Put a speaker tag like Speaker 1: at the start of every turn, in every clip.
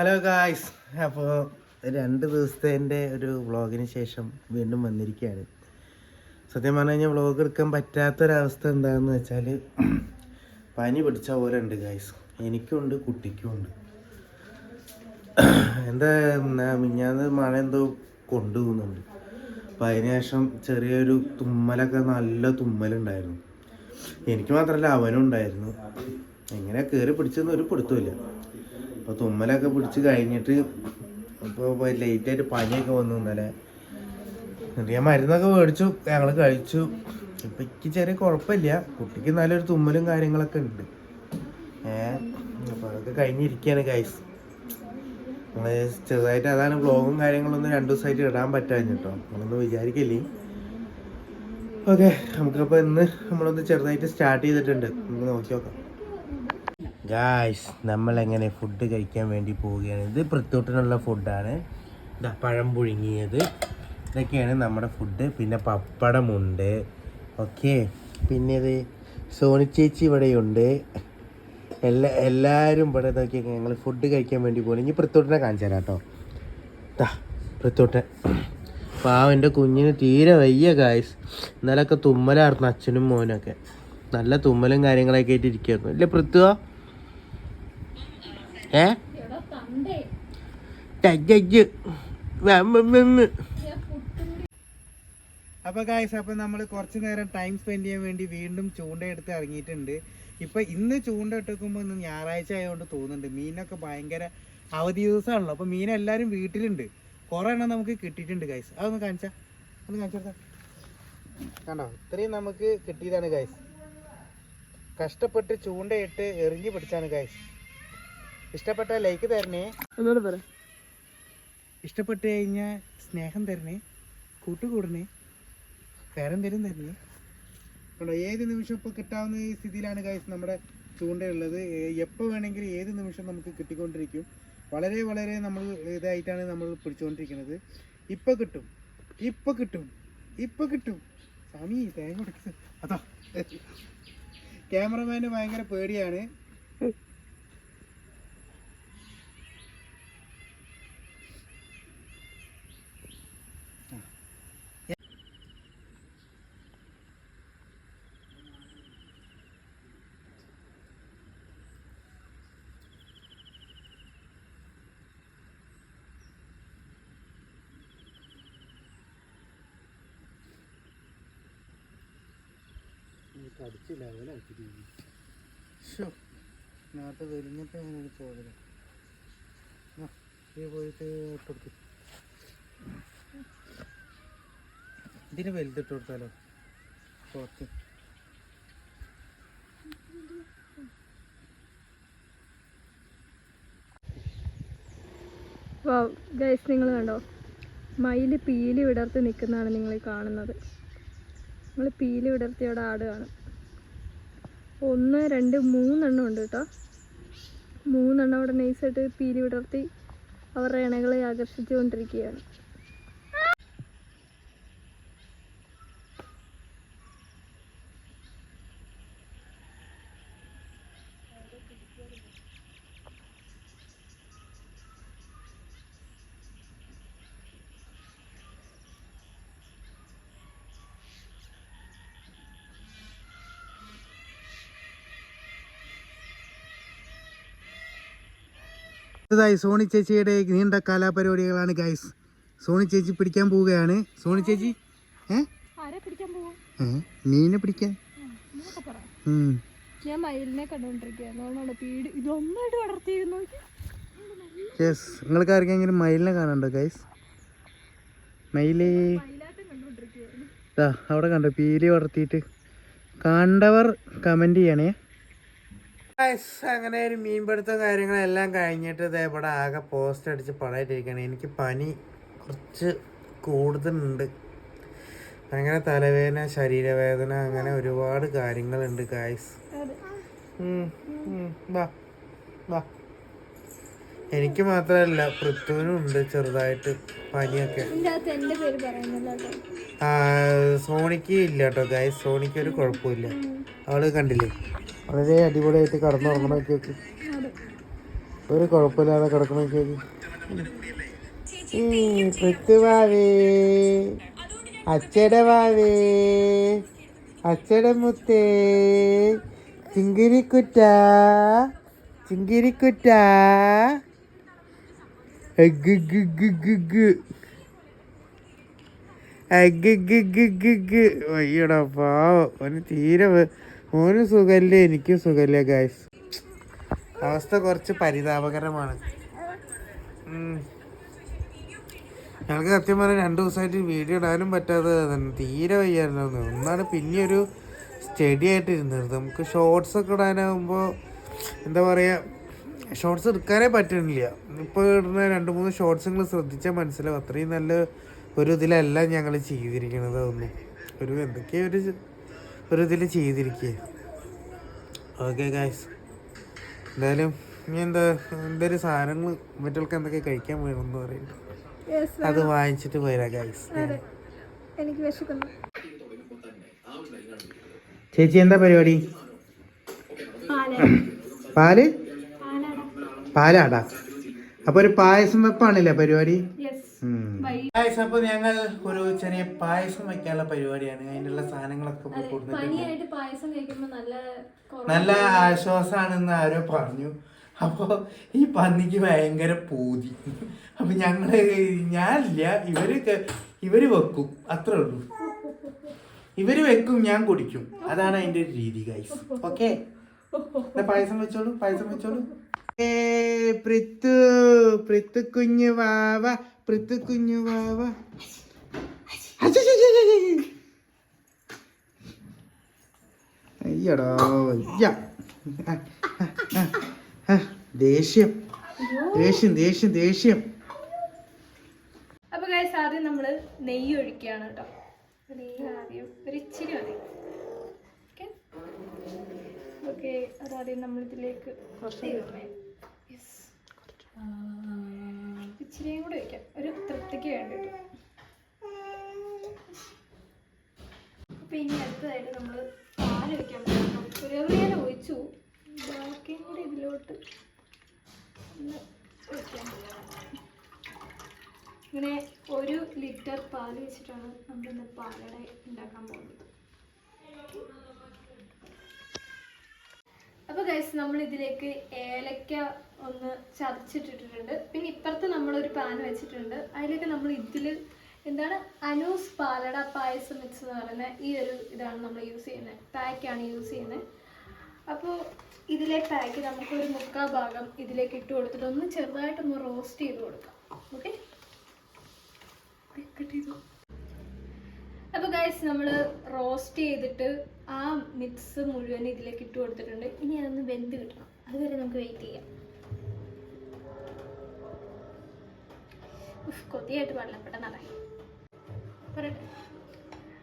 Speaker 1: Hello guys അപ്പോൾ രണ്ട് ദിവസത്തെ ഒരു വ്ളോഗിന് ശേഷം വീണ്ടും വന്നിരിക്കുകയാണ്. സത്യം പറഞ്ഞു കഴിഞ്ഞാൽ വ്ളോഗ് എടുക്കാൻ പറ്റാത്തൊരവസ്ഥ എന്താണെന്ന് വെച്ചാൽ പനി പിടിച്ച പോലെ ഉണ്ട് ഗായ്സ് എനിക്കുണ്ട് കുട്ടിക്കുമുണ്ട്. എന്താ മിഞ്ഞാന്ന് മഴ എന്തോ കൊണ്ടുപോകുന്നുണ്ട്. അപ്പം അതിന് ശേഷം ചെറിയൊരു തുമ്മലൊക്കെ നല്ല തുമ്മലുണ്ടായിരുന്നു. എനിക്ക് മാത്രമല്ല അവനും ഉണ്ടായിരുന്നു എങ്ങനെ കയറി പിടിച്ചെന്ന് ഒരു പിടുത്തമില്ല അപ്പോൾ തുമ്മലൊക്കെ പിടിച്ച് കഴിഞ്ഞിട്ട് ഇപ്പോൾ ലേറ്റായിട്ട് പനിയൊക്കെ വന്നു ഇന്നലെ. ഞാൻ മരുന്നൊക്കെ മേടിച്ചു ഞങ്ങൾ കഴിച്ചു. ഇപ്പം എനിക്ക് ചെറിയ കുഴപ്പമില്ല കുട്ടിക്ക് നല്ലൊരു തുമ്മലും കാര്യങ്ങളൊക്കെ ഉണ്ട്. ഏഹ് അപ്പോൾ അതൊക്കെ കഴിഞ്ഞിരിക്കുകയാണ് ഗൈസ് ചെറുതായിട്ട് അതാണ് കാര്യങ്ങളും കാര്യങ്ങളൊന്നും രണ്ട് ദിവസമായിട്ട് ഇടാൻ പറ്റാൻ കേട്ടോ നമ്മളൊന്നും വിചാരിക്കില്ലേ? ഓക്കെ നമുക്കപ്പോൾ ഇന്ന് നമ്മളൊന്ന് ചെറുതായിട്ട് സ്റ്റാർട്ട് ചെയ്തിട്ടുണ്ട്. നമുക്ക് നോക്കി നോക്കാം. ഗായ്സ് നമ്മളെങ്ങനെ ഫുഡ് കഴിക്കാൻ വേണ്ടി പോവുകയാണ്. ഇത് പൃത്തൂട്ടിനുള്ള ഫുഡാണ് ഇതാ പഴം പുഴുങ്ങിയത്. ഇതൊക്കെയാണ് നമ്മുടെ ഫുഡ് പിന്നെ പപ്പടമുണ്ട്. ഓക്കെ പിന്നെ ഇത് സോണി ചേച്ചി ഇവിടെയുണ്ട്. എല്ലാ എല്ലാവരും ഇവിടെ നോക്കി ഞങ്ങൾ ഫുഡ് കഴിക്കാൻ വേണ്ടി പോകണം ഇനി പൃത്തൂട്ടിനെ കാണിച്ചു തരാം കേട്ടോ. ദാ പൃത്തൂട്ടൻ പാവം എന്റെ കുഞ്ഞിന് തീരെ വയ്യ ഗായ്സ് ഇന്നലൊക്കെ തുമ്മലായിരുന്നു അച്ഛനും മോനൊക്കെ നല്ല തുമ്മലും കാര്യങ്ങളൊക്കെ ആയിട്ട് ഇരിക്കുമായിരുന്നു ഇല്ലേ പൃഥ്വ ഏ. അപ്പൊ ഗായ്സ് അപ്പൊ നമ്മൾ കുറച്ച് നേരം ടൈം സ്പെൻഡ് ചെയ്യാൻ വേണ്ടി വീണ്ടും ചൂണ്ട ചൂണ്ടയെടുത്ത് ഇറങ്ങിയിട്ടുണ്ട്. ഇപ്പൊ ഇന്ന് ചൂണ്ട ഇട്ടേക്കുമ്പോൾ ഇന്ന് ഞായറാഴ്ച ആയതുകൊണ്ട് തോന്നുന്നുണ്ട്. മീനൊക്കെ ഭയങ്കര അവധി ദിവസമാണല്ലോ അപ്പൊ മീൻ എല്ലാവരും വീട്ടിലുണ്ട്. കൊറേ എണ്ണം നമുക്ക് കിട്ടിയിട്ടുണ്ട് ഗൈസ് അതൊന്ന് കാണിച്ചാ. ഒന്ന് കാണിച്ചാ കണ്ടോ? ഇത്രയും നമുക്ക് കിട്ടിയതാണ് ഗൈസ് കഷ്ടപ്പെട്ട് ചൂണ്ടയിട്ട് എറിഞ്ഞു പിടിച്ചാണ് ഗൈസ് ഇഷ്ടപ്പെട്ട ലൈക്ക് തരണേ.
Speaker 2: എന്നോട് പറ.
Speaker 1: ഇഷ്ടപ്പെട്ട് കഴിഞ്ഞാൽ സ്നേഹം തരണേ കൂട്ടുകൂടണേ വേറെന്തേലും തരണേ. കണ്ടോ ഏത് നിമിഷം ഇപ്പോൾ കിട്ടാവുന്ന ഈ സ്ഥിതിയിലാണ് ഗൈസ് നമ്മുടെ ചൂണ്ടയുള്ളത്. എപ്പോൾ വേണമെങ്കിലും ഏത് നിമിഷം നമുക്ക് കിട്ടിക്കൊണ്ടിരിക്കും. വളരെ വളരെ നമ്മൾ ഇതായിട്ടാണ് നമ്മൾ പിടിച്ചുകൊണ്ടിരിക്കുന്നത് ഇപ്പം കിട്ടും ഇപ്പം കിട്ടും ഇപ്പം കിട്ടും. സ്വാമി തേങ്ങ കൊടുക്കുന്നത് അതാ ക്യാമറമാന് ഭയങ്കര പേടിയാണ്. കടിച്ചില്ല നേരത്തെ വലിഞ്ഞപ്പോ ഞാനത് പോകല ഈ പോയിട്ട് ഇട്ടെടുത്തു ഇതിന് വലുതിട്ട് കൊടുത്താലോ? പുറത്ത്
Speaker 2: ഗൈസ് നിങ്ങൾ കണ്ടോ? മയിൽ പീലി വിടർത്തി നിൽക്കുന്നതാണ് നിങ്ങൾ കാണുന്നത്. നിങ്ങൾ പീലി വിടർത്തി അവിടെ ആട് കാണും. ഒന്ന് രണ്ട് മൂന്നെണ്ണം ഉണ്ട് കേട്ടോ. മൂന്നെണ്ണം അവിടെ നൈസായിട്ട് പീലി വിടർത്തി അവരുടെ ഇണകളെ ആകർഷിച്ചുകൊണ്ടിരിക്കുകയാണ്.
Speaker 1: ഇതായി സോണി ചേച്ചിയുടെ നീണ്ട കലാപരിപാടികളാണ് ഗൈസ് സോണി ചേച്ചി പിടിക്കാൻ പോവുകയാണ്. സോണി ചേച്ചി ഏ? മീനെ പിടിക്കാൻ.
Speaker 2: ഞാൻ മയിലിനെ
Speaker 1: യെസ് നിങ്ങൾക്ക് ആർക്കെങ്കിലും മയിലിനെ കാണണ്ടോ ഗൈസ് മയിലേ. അവിടെ കണ്ടോ പീലി വളർത്തിയിട്ട്. കണ്ടവർ കമന്റ് ചെയ്യണേ. അങ്ങനെ ഒരു മീൻപിടുത്തം കാര്യങ്ങളെല്ലാം കഴിഞ്ഞിട്ട് ഇതേ ഇവിടെ ആകെ പോസ്റ്റ് അടിച്ച് പടയിട്ടിരിക്കുകയാണ്. എനിക്ക് പനി കുറച്ച് കൂടുതലുണ്ട്. അങ്ങനെ തലവേദന ശരീരവേദന അങ്ങനെ ഒരുപാട് കാര്യങ്ങളുണ്ട് ഗായ്സ് എനിക്ക് മാത്രല്ല പൃഥ്വിനും ഉണ്ട് ചെറുതായിട്ട് പനിയൊക്കെ. സോണിക്ക് ഇല്ല കേട്ടോ ഗായ്സ് സോണിക്ക് ഒരു കുഴപ്പമില്ല. അവൾ കണ്ടില്ലേ? വളരെ അടിപൊളിയായിട്ട് കടന്നുറങ്ങണ
Speaker 2: കേക്ക്
Speaker 1: ഒരു കുഴപ്പമില്ലാതെ കിടക്കണ കേക്ക് പൃഥ്വാവേ അച്ചടവാവേ അച്ചടമുത്തേ അച്ചട മുത്തേ ചിങ്കിരിക്കുറ്റ ചിങ്കിരിക്കുറ്റ അയ്യടാ പാവം. ഓന് സുഖല്ലേ എനിക്കും സുഖല്ല ഗായ്സ് അവസ്ഥ കുറച്ച് പരിതാപകരമാണ്. ഞങ്ങൾക്ക് സത്യം പറഞ്ഞാൽ രണ്ട് ദിവസമായിട്ട് വീഡിയോ ഇടാനും പറ്റാതെ തീരെ വയ്യായിരുന്നു. ഒന്നാണ് പിന്നെ ഒരു സ്റ്റഡി ആയിട്ട് ഇരുന്നത്. നമുക്ക് ഷോർട്സ് ഒക്കെ ഇടാനാകുമ്പോൾ എന്താ പറയുക ഷോർട്സ് എടുക്കാനേ പറ്റണില്ല. ഇപ്പോൾ ഇടുന്ന രണ്ട് മൂന്ന് ഷോർട്സ് നിങ്ങൾ ശ്രദ്ധിച്ചാൽ മനസ്സിലാവും. അത്രയും നല്ല ഒരു ഇതിലല്ല ഞങ്ങൾ ചെയ്തിരിക്കുന്നത് അതൊന്നും. ഒരു എന്തൊക്കെയോ ഒരു ഇതിൽ ചെയ്തിരിക്കുക ഓക്കെ ഗായ്സ് എന്തായാലും ഇനി എന്താ എന്തൊരു സാധനങ്ങൾ മറ്റുള്ള എന്തൊക്കെ കഴിക്കാൻ വേണമെന്ന് പറയുന്നു അത് വാങ്ങിച്ചിട്ട് പോരാ
Speaker 2: ഗായ്സ് എനിക്ക് വിശക്കുന്നു.
Speaker 1: ചേച്ചി എന്താ പരിപാടി?
Speaker 2: പാല.
Speaker 1: പാൽ?
Speaker 2: പാലാടാ.
Speaker 1: അപ്പൊ ഒരു പായസം വെപ്പാണല്ലേ പരിപാടി? അപ്പൊ ഞങ്ങൾ ഒരു ചെറിയ പായസം വെക്കാനുള്ള പരിപാടിയാണ്. അതിനുള്ള സാധനങ്ങളൊക്കെ കൊടുത്തിട്ടുണ്ട്.
Speaker 2: നല്ല
Speaker 1: ആശ്വാസമാണെന്ന് ആരോ പറഞ്ഞു. അപ്പൊ ഈ പന്നിക്ക് ഭയങ്കര പൂതി. അപ്പൊ ഞങ്ങൾ ഞാനില്ല ഇവർ ഇവർ വെക്കും. അത്രേ ഉള്ളൂ. ഇവർ വെക്കും ഞാൻ കുടിക്കും. അതാണ് അതിന്റെ രീതി ഗൈസ് ഓക്കെ പായസം വെച്ചോളൂ പായസം വെച്ചോളൂ. ഏ പ്രിത്തു പ്രിത്തു കുഞ്ഞു വാവ. പൃഥു കുഞ്ഞു വാവ. അയ്യടോ അയ്യ. ദേഷ്യം. ദേഷ്യം ദേഷ്യം ദേഷ്യം.
Speaker 2: അപ്പൊ ഗൈസ് ആദ്യം നമ്മൾ നെയ്യ് ഒഴിക്കുകയാണ് കേട്ടോ. നെയ്യ് ആദ്യം ഒരു ഇച്ചിരി മതി. ഓക്കെ ഓക്കെ അതാദ്യം നമ്മളിതിലേക്ക് കുറച്ച് യെസ് വേണ്ടിയിട്ട് അപ്പൊ ഇനി അടുത്തതായിട്ട് നമ്മൾ പാൽ വെക്കാൻ പറ്റും ഞാൻ ഒഴിച്ചു. ബാക്കിയും കൂടി ഇതിലോട്ട് ഒഴിക്കാൻ ഇങ്ങനെ ഒരു ലിറ്റർ പാൽ വെച്ചിട്ടാണ് നമ്മളിന്ന് പാലട ഉണ്ടാക്കാൻ പോകുന്നത്. അപ്പോൾ ഗൈസ് നമ്മൾ ഇതിലേക്ക് ഏലക്ക ഒന്ന് ചതച്ചിട്ടിട്ടുണ്ട്. പിന്നെ ഇപ്പുറത്ത് നമ്മൾ ഒരു പാൻ വെച്ചിട്ടുണ്ട്. അതിലേക്ക് നമ്മൾ ഇതിൽ എന്താണ്? അനൂസ് പാലട പായസം മിക്സ് എന്ന് പറയുന്ന ഈ ഒരു ഇതാണ് നമ്മൾ യൂസ് ചെയ്യുന്നത്. പാക്കാണ് യൂസ് ചെയ്യുന്നത്. അപ്പോൾ ഇതിലെ പാക്ക് നമുക്ക് ഒരു മുക്കാ ഭാഗം ഇതിലേക്ക് ഇട്ട് കൊടുത്തിട്ട് ഒന്ന് ചെറുതായിട്ടൊന്ന് റോസ്റ്റ് ചെയ്ത് കൊടുക്കാം. ഓക്കെ കിട്ടിയതോ ഗൈസ് നമ്മൾ റോസ്റ്റ് ചെയ്തിട്ട് ആ മിക്സ് മുഴുവൻ ഇതിലേക്ക് ഇട്ട് കൊടുത്തിട്ടുണ്ട്. ഇനി അതൊന്ന് വെന്ത് കിട്ടണം. അതുവരെ നമുക്ക് വെയിറ്റ് ചെയ്യാം. കൊതിയായിട്ട് പാടില്ല. പെട്ടെന്നറിയാം പറയട്ടെ.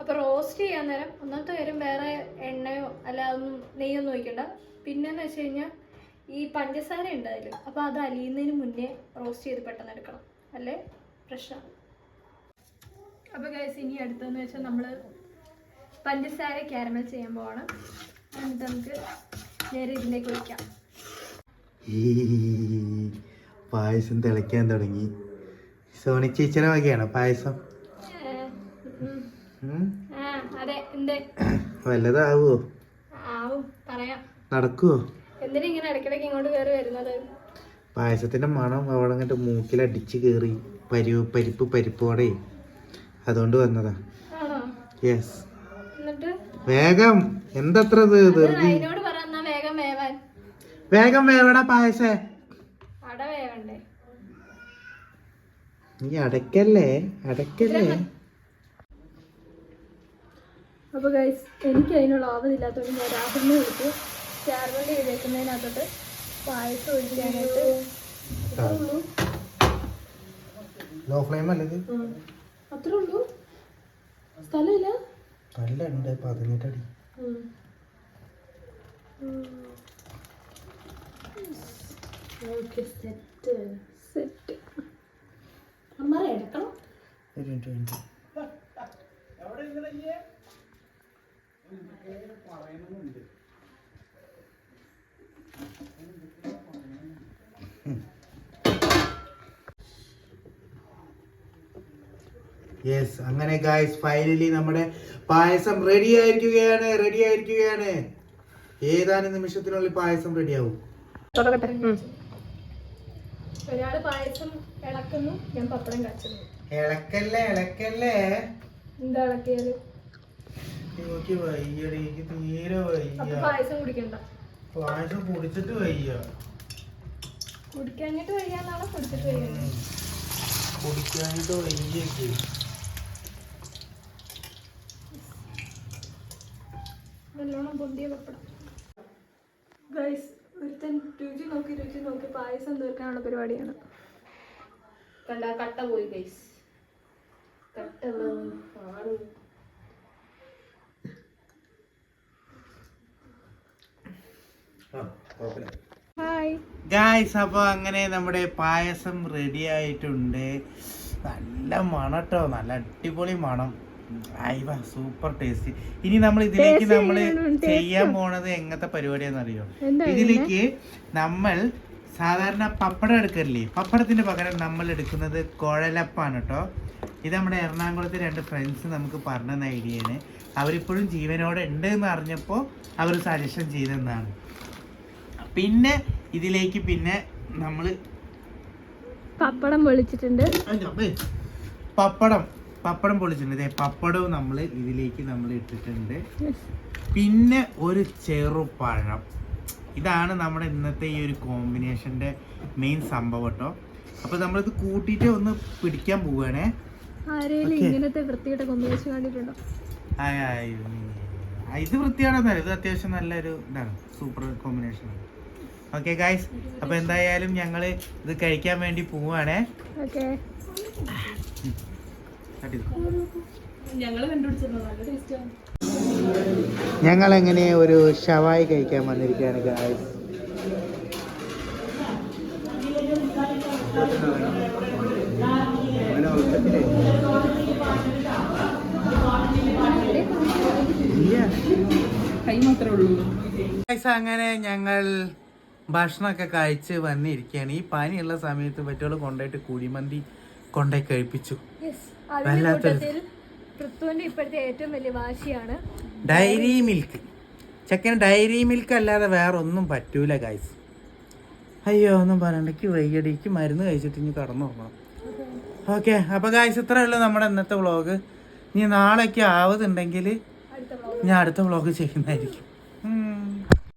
Speaker 2: അപ്പോൾ റോസ്റ്റ് ചെയ്യാൻ നേരം ഒന്നാമത്തെ കാര്യം വേറെ എണ്ണയോ അല്ല ഒന്നും നെയ്യൊന്നും ഒഴിക്കണ്ട. പിന്നെന്ന് വെച്ച് കഴിഞ്ഞാൽ ഈ പഞ്ചസാര ഉണ്ട് അതിൽ അപ്പോൾ അത് അലിയുന്നതിന് മുന്നേ റോസ്റ്റ് ചെയ്ത് പെട്ടെന്ന് എടുക്കണം. അല്ലേ? പ്രശ്നമാണ് അപ്പോൾ ഗൈസ് ഇനി അടുത്തെന്ന് വെച്ചാൽ നമ്മൾ പഞ്ചസാര ക്യാരമൽ ചെയ്യാൻ പോവാണ് എന്നിട്ട് നമുക്ക് നേരെ ഇതിലേക്ക് ഒഴിക്കാം.
Speaker 1: പായസം തിളയ്ക്കാൻ തുടങ്ങി. സോണി ചേച്ചിയുടെ വകയാണ് പായസം? വല്ലതാവോ?
Speaker 2: ആവും പറയാം.
Speaker 1: നടക്കുവോ? പായസത്തിന്റെ മണം അവിടെ അങ്ങോട്ട് മൂക്കിൽ അടിച്ച് കയറി പരിപ്പ് പരിപ്പോടെ. അതുകൊണ്ട് വന്നതാ. യെസ് വേഗം. എന്തത്ര ധൃതി
Speaker 2: വേഗം
Speaker 1: വേവടാ പായസേ. നീ അടക്കല്ലേ അടക്കല്ലേ
Speaker 2: അപ്പോൾ ഗൈസ് എനിക്ക് അതിനുള്ള ആവതില്ലാത്തതുകൊണ്ട് ഞാൻ രാഹുലിനെ വിളിച്ചു. ചാർവണ്ടി എഴുതേക്കുന്നതിനകത്തോട്ട് പായസം ഒഴിക്കാനായിട്ട്.
Speaker 1: ലോ ഫ്ലെയിം അല്ലേ
Speaker 2: അത്രേ ഉള്ളൂ. സ്ഥലമില്ല?
Speaker 1: നല്ല ഉണ്ട് പതിനെട്ടടി
Speaker 2: സെറ്റ് സെറ്റ് അമ്മ എടുക്കണം
Speaker 1: ഒരു മിനിറ്റ് മിനിറ്റ് ഉം. യെസ് അങ്ങനെ ഗായ്സ് ഫൈനലി നമ്മുടെ പായസം റെഡി ആയിരിക്കുകയാണ് റെഡി ആയിരിക്കുകയാണ്. ഏതാനും നിമിഷത്തിനുള്ളിൽ പായസം റെഡിയാവും
Speaker 2: ആവും. ഒരാൾ പായസം ഇളക്കുന്നു ഞാൻ പപ്പടം കച്ചുന്നു
Speaker 1: ഇളക്കല്ലേ ഇളക്കല്ലേ?
Speaker 2: എന്താ ഇളക്കിയാൽ
Speaker 1: എനിക്ക് വയ്യടി എനിക്ക് തീരെ വയ്യ.
Speaker 2: പായസം കുടിക്കണ്ട.
Speaker 1: പായസം കുടിച്ചിട്ട് വയ്യ.
Speaker 2: കുടിക്കാഞ്ഞിട്ട് വയ്യാന്നാണോ കുടിച്ചിട്ട് വയ്യ?
Speaker 1: കുടിക്കാഞ്ഞിട്ട് കുടിക്കാനായിട്ട്
Speaker 2: പപ്പടം ഗൈസ് ഒരുത്തൻ രുചി നോക്കി രുചി നോക്കി പായസം തീർക്കാനുള്ള പരിപാടിയാണ്.
Speaker 3: കണ്ട കട്ട പോയി ഗൈസ് കട്ട.
Speaker 2: ഹായ്
Speaker 1: ഗായ്സ് അപ്പോൾ അങ്ങനെ നമ്മുടെ പായസം റെഡി ആയിട്ടുണ്ട്. നല്ല മണട്ടോ നല്ല അടിപൊളി മണം. അയവ സൂപ്പർ ടേസ്റ്റ് ഇനി നമ്മൾ ഇതിലേക്ക് നമ്മൾ ചെയ്യാൻ പോണത് എങ്ങനത്തെ പരിപാടിയാണെന്ന് അറിയോ ഇതിലേക്ക് നമ്മൾ സാധാരണ പപ്പടം എടുക്കല്ലേ പപ്പടത്തിന്റെ പകരം നമ്മൾ എടുക്കുന്നത് കുഴലപ്പാണ് കേട്ടോ ഇത് നമ്മുടെ എറണാകുളത്തെ രണ്ട് ഫ്രണ്ട്സ് നമുക്ക് പറഞ്ഞ ഐഡിയയാണ്. അവരിപ്പോഴും ജീവനോടെ ഉണ്ട് എന്ന് അറിഞ്ഞപ്പോൾ അവർ സജഷൻ ചെയ്തെന്നാണ്. പിന്നെ ഇതിലേക്ക് പിന്നെ നമ്മൾ
Speaker 2: പപ്പടം പൊളിച്ചിട്ടുണ്ട്
Speaker 1: പപ്പടം. പപ്പടം പൊളിച്ചിട്ടുണ്ട്. ദേ പപ്പടവും നമ്മൾ ഇതിലേക്ക് നമ്മൾ ഇട്ടിട്ടുണ്ട്. പിന്നെ ഒരു ചെറുപഴം. ഇതാണ് നമ്മുടെ ഇന്നത്തെ ഈ ഒരു കോമ്പിനേഷന്റെ മെയിൻ സംഭവം കേട്ടോ. അപ്പൊ നമ്മളിത് കൂട്ടിയിട്ട് ഒന്ന് പിടിക്കാൻ പോവുകയാണേ.
Speaker 2: ഇങ്ങനത്തെ വൃത്തിയുടെ കോമ്പിനേഷൻ കണ്ടിട്ടുണ്ടോ?
Speaker 1: ഇത് വൃത്തിയാണെന്നല്ല ഇത് അത്യാവശ്യം നല്ലൊരു ഇതാണ്. സൂപ്പർ കോമ്പിനേഷൻ ഓക്കെ ഗായ്സ് അപ്പൊ എന്തായാലും ഞങ്ങൾ ഇത് കഴിക്കാൻ വേണ്ടി പോവാണേ
Speaker 2: ഓക്കെ
Speaker 3: ഞങ്ങൾ കണ്ടുപിടിച്ചിരുന്നു നല്ല ടേസ്റ്റാണ്
Speaker 1: ഞങ്ങൾ എങ്ങനെ ഒരു ഷവായി കഴിക്കാൻ വന്നിരിക്കുകയാണ് ഗായ്സ് അങ്ങനെ ഞങ്ങൾ ഭക്ഷണമൊക്കെ കഴിച്ച് വന്നിരിക്കുകയാണ്. ഈ പനിയുള്ള സമയത്ത് പറ്റുള്ള കൊണ്ടായിട്ട് കുഴിമന്തി കൊണ്ടുപോയി കഴിപ്പിച്ചു.
Speaker 2: അതിന്റെ
Speaker 1: വല്ലാത്തൊരു-
Speaker 2: കൂട്ടത്തിൽ പൃഥ്വിന്റെ ഇപ്പോഴത്തെ ഏറ്റവും വലിയ വാശിയാണ്.
Speaker 1: Dairy Milk. ചെക്കന് ഡയറി മിൽക്ക് അല്ലാതെ വേറെ ഒന്നും പറ്റൂല ഗായ്സ് അയ്യോ ഒന്നും പറയണ്ടക്ക് വയ്യടിക്ക് മരുന്ന് കഴിച്ചിട്ട് ഇനി കടന്നു പോകണം ഓക്കെ അപ്പോൾ ഗായ്സ് ഇത്രേ ഉള്ളൂ നമ്മുടെ ഇന്നത്തെ വ്ളോഗ് ഇനി നാളേക്ക് ആവുന്നുണ്ടെങ്കിൽ. ഞാൻ അടുത്ത വ്ളോഗ് ചെയ്യുന്നതായിരിക്കും.